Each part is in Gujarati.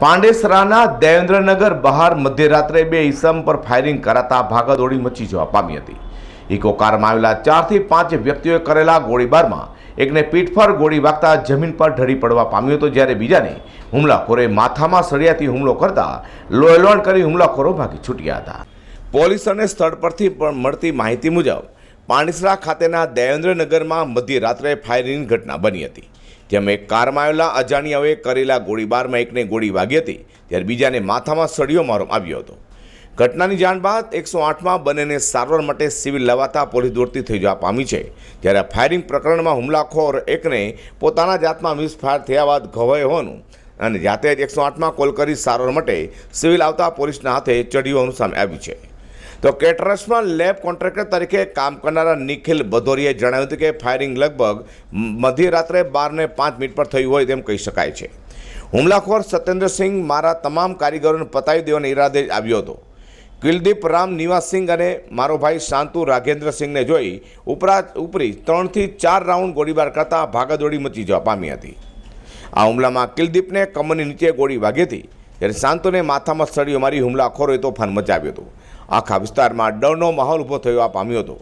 પાંડેસરાના દેવેન્દ્રનગર બહાર મધ્યરાત્રે બે ઇસમ પર ફાયરિંગ કરાતા ભાગદોડી મચી જવા પામી હતી. ઇકો કારમાં આવેલા ચારથી પાંચ વ્યક્તિઓએ કરેલા ગોળીબારમાં એકને પીઠ પર ગોળી વાગતા જમીન પર ઢળી પડવા પામ્યો હતો, જ્યારે બીજાને હુમલાખોરે માથામાં સળિયાથી હુમલો કરતા લોયલોણ કરી હુમલાખોરો ભાગી છૂટ્યા હતા. પોલીસ અને સ્થળ પરથી પણ મળતી માહિતી મુજબ, પાંડેસરા ખાતેના દેવેન્દ્રનગરમાં મધ્યરાત્રે ફાયરિંગની ઘટના બની હતી. જેમાં એક કારમાં આવેલા અજાણ્યાઓએ કરેલા ગોળીબારમાં એકને ગોળી વાગી હતી, ત્યારે બીજાને માથામાં સળિયો મારવામાં આવ્યો હતો. ઘટનાની જાણ બાદ એકસો આઠમાં બંનેને સારવાર માટે સિવિલ લવાતા પોલીસ દોડતી થઈ જવા પામી છે, જ્યારે ફાયરિંગ પ્રકરણમાં હુમલાખોર એકને પોતાના જાતમાં મિસફાયર થયા બાદ ઘવાયો હોવાનું અને જાતે જ એકસો આઠમાં કોલ કરી સારવાર માટે સિવિલ આવતા પોલીસના હાથે ચડ્યું સામે આવ્યું છે. તો કેટરસમાં લેબ કોન્ટ્રાક્ટર તરીકે કામ કરનારા નિખિલ ભદોરીએ જણાવ્યું હતું કે ફાયરિંગ લગભગ મધ્યરાત્રે બારને પાંચ મિનિટ પર થયું હોય તેમ કહી શકાય છે. હુમલાખોર સત્યેન્દ્રસિંહ મારા તમામ કારીગરોને પતાવી દેવાના ઈરાદે આવ્યો હતો. કુલદીપ રામ નિવાસસિંહ અને મારો ભાઈ શાંતુ રાઘેન્દ્રસિંહને જોઈ ઉપરા ઉપરી ત્રણથી ચાર રાઉન્ડ ગોળીબાર કરતા ભાગાદોડી મચી જવા પામી હતી. આ હુમલામાં કુલદીપને કમરની નીચે ગોળી વાગી હતી. જ્યારે શાંતુને માથામાં સળીઓ મારી હુમલાખોરોએ તોફાન મચાવ્યું હતું. આખા વિસ્તારમાં ડરનો માહોલ ઊભો થયો પામ્યો હતો.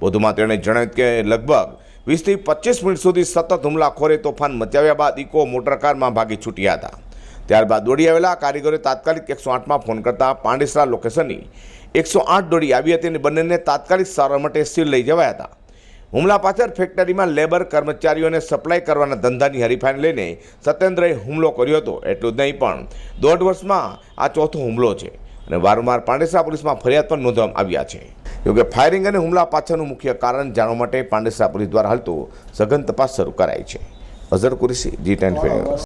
વધુમાં તેણે જણાવ્યું કે લગભગ વીસથી પચીસ મિનિટ સુધી સતત હુમલાખોરે તોફાન મચાવ્યા બાદ ઇકો મોટરકારમાં ભાગી છૂટ્યા હતા. ત્યારબાદ દોડી આવેલા કારીગરોએ તાત્કાલિક એકસો આઠમાં ફોન કરતા પાંડેસરા લોકેશનની એકસો આઠ દોડી આવી હતી અને બંનેને તાત્કાલિક સારવાર માટે સીલ લઈ જવાયા હતા. હુમલા પાછળ ફેક્ટરીમાં લેબર કર્મચારીઓને સપ્લાય કરવાના ધંધાની હરીફાઈને લઈને સત્યેન્દ્રએ હુમલો કર્યો હતો. એટલું જ નહીં પણ દોઢ વર્ષમાં આ ચોથો હુમલો છે. અને વારંવાર પાંડેસરા પોલીસમાં ફરિયાદ પણ નોંધવામાં આવ્યા છે. જોકે ફાયરિંગ અને હુમલા પાછળનું મુખ્ય કારણ જાણવા માટે પાંડેસરા પોલીસ દ્વારા હાલતો સઘન તપાસ શરૂ કરાઈ છે. અઝર કુરેશી, જી ટેન